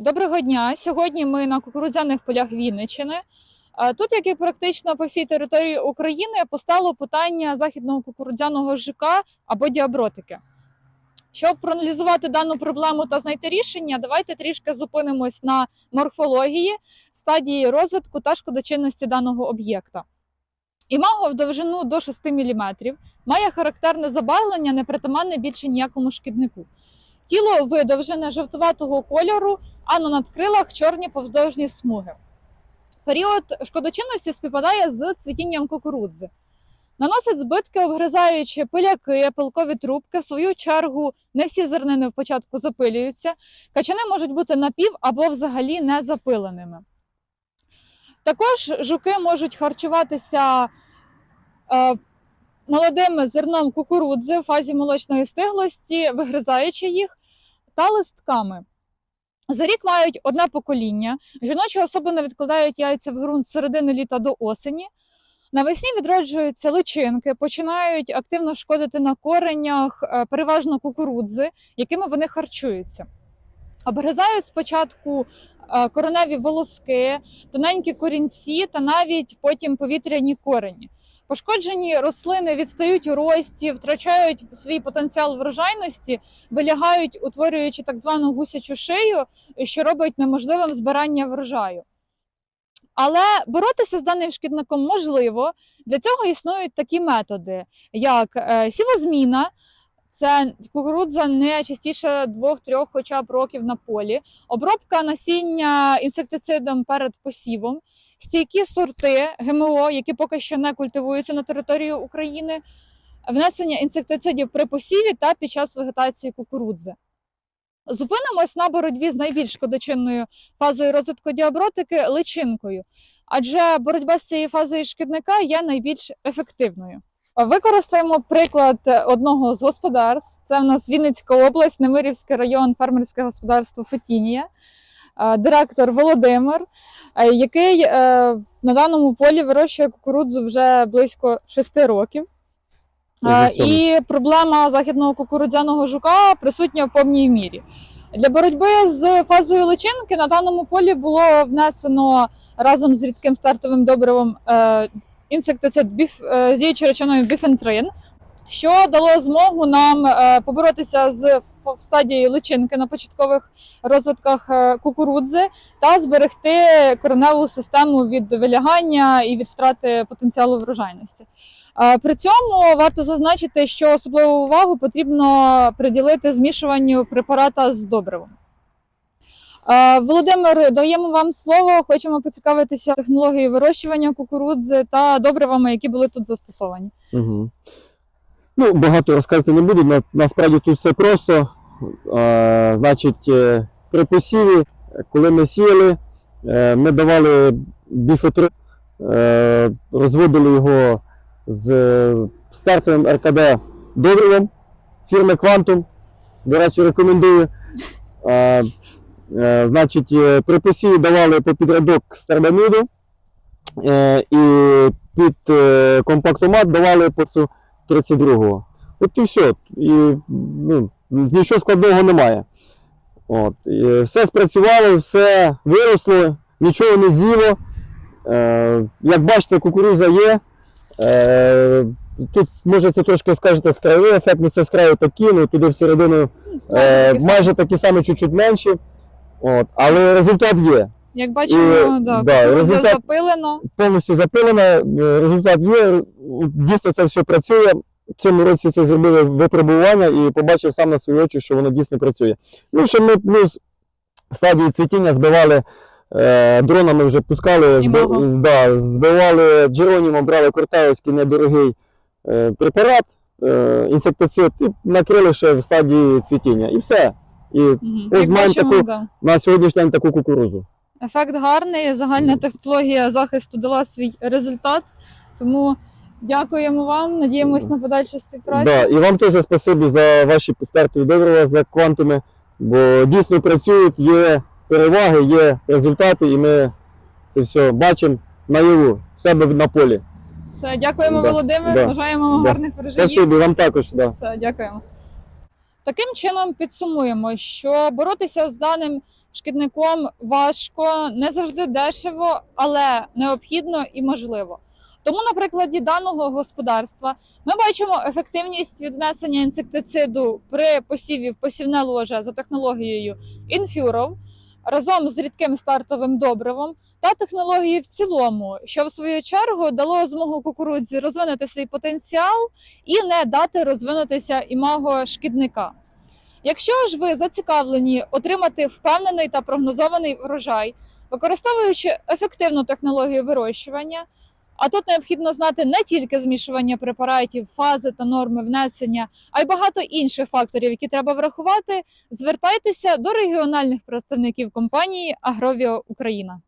Доброго дня. Сьогодні ми на кукурудзяних полях Вінниччини. Тут, як і практично по всій території України, постало питання західного кукурудзяного ЖК або діабротики. Щоб проаналізувати дану проблему та знайти рішення, давайте трішки зупинимось на морфології, стадії розвитку та шкодочинності даного об'єкта. Імаго в довжину до 6 мм має характерне забарвлення, не притаманне більше ніякому шкіднику. Тіло видовжене жовтуватого кольору, а на надкрилах чорні повздовжні смуги. Період шкодочинності співпадає з цвітінням кукурудзи. Наносить збитки, обгризаючи пиляки, пилкові трубки. В свою чергу не всі зернини в початку запилюються. Качани можуть бути напів або взагалі не запиленими. Також жуки можуть харчуватися е, молодим зерном кукурудзи в фазі молочної стиглості, вигризаючи їх, та листками. За рік мають одне покоління. Жіночі особи не відкладають яйця в ґрунт з середини літа до осені. Навесні відроджуються личинки, починають активно шкодити на коренях, е, переважно кукурудзи, якими вони харчуються. Обгризають спочатку е, кореневі волоски, тоненькі корінці та навіть потім повітряні корені. Пошкоджені рослини відстають у рості, втрачають свій потенціал врожайності, вилягають, утворюючи так звану гусячу шию, що робить неможливим збирання врожаю. Але боротися з даним шкідником можливо. Для цього існують такі методи, як е, сівозміна, це кукурудза не частіше двох-трьох хоча б років на полі, обробка насіння інсектицидом перед посівом, стійкі сорти ГМО, які поки що не культивуються на території України, внесення інсектицидів при посіві та під час вегетації кукурудзи. Зупинимось на боротьбі з найбільш шкодочинною фазою розвитку діабротики личинкою, адже боротьба з цією фазою шкідника є найбільш ефективною. Використаємо приклад одного з господарств. Це в нас Вінницька область, Немирівський район, фермерське господарство Фетінія, директор Володимир, е, який е, на даному полі вирощує кукурудзу вже близько 6 років. Е. І проблема західного кукурудзяного жука присутня в повній мірі. Для боротьби з фазою личинки на даному полі було внесено разом з рідким стартовим добривом е, інсектицид біф, е, з діючою речовиною біфентрин, що дало змогу нам е, поборотися з стадією личинки на початкових розвитках е, кукурудзи та зберегти кореневу систему від вилягання і від втрати потенціалу врожайності. Е, При цьому варто зазначити, що особливу увагу потрібно приділити змішуванню препарата з добривом. Володимир, даємо вам слово. Хочемо поцікавитися технологією вирощування кукурудзи та добривами, які були тут застосовані. Угу. Ну, багато розказати не буду. На, насправді тут все просто. А, значить, при посіві, е, коли ми сіяли, е, ми давали біфотрин, е, розводили його з стартовим РКД добривом фірми Quantum. До речі, рекомендую. А, значить, при посіві давали по підрядок стербаміду е, і під компактомат давали по 32-го. От і все. І, ну, нічого складного немає. От. І все спрацювало, все виросло, нічого не з'їло. Е, як бачите, кукуруза є. Е, тут, може, це трошки скажете в краєвий ефект, ну це з краю такі, ну туди всередину е, майже такі самі чуть-чуть менші. От. Але результат є. Як бачимо, І, да, да, результат- запилено. повністю запилена, е, результат є. Дійсно, це все працює. В цьому році це зробили випробування і побачив сам на свої очі, що воно дійсно працює. Ну, ще ми плюс стадії цвітіння збивали е, дронами, вже пускали, Імаго. зби, да, збивали джеронімом, брали кортаївський недорогий е, препарат, е, інсектицид, і накрили ще в стадії цвітіння. І все. І Мгм. Ось маємо таку- да. на сьогоднішній день таку кукурузу. Ефект гарний, загальна технологія захисту дала свій результат. Тому дякуємо вам, надіємось на подальшу співпрацю. Да, і вам теж спасибі за ваші стартові добрива, за квантуми, бо дійсно працюють, є переваги, є результати, і ми це все бачимо наяву в себе на полі. Все, дякуємо, Да, Володимир. да, Бажаємо вам да. гарних врожаїв. Спасибі вам також. Да. Все, дякуємо. Таким чином підсумуємо, що боротися з даним шкідником важко, не завжди дешево, але необхідно і можливо. Тому на прикладі даного господарства ми бачимо ефективність віднесення інсектициду при посіві в посівне ложе за технологією Infurov разом з рідким стартовим добривом та технологією в цілому, що в свою чергу дало змогу кукурудзі розвинути свій потенціал і не дати розвинутися імаго шкідника. Якщо ж ви зацікавлені отримати впевнений та прогнозований врожай, використовуючи ефективну технологію вирощування, а тут необхідно знати не тільки змішування препаратів, фази та норми внесення, а й багато інших факторів, які треба врахувати, звертайтеся до регіональних представників компанії Агровіо Україна.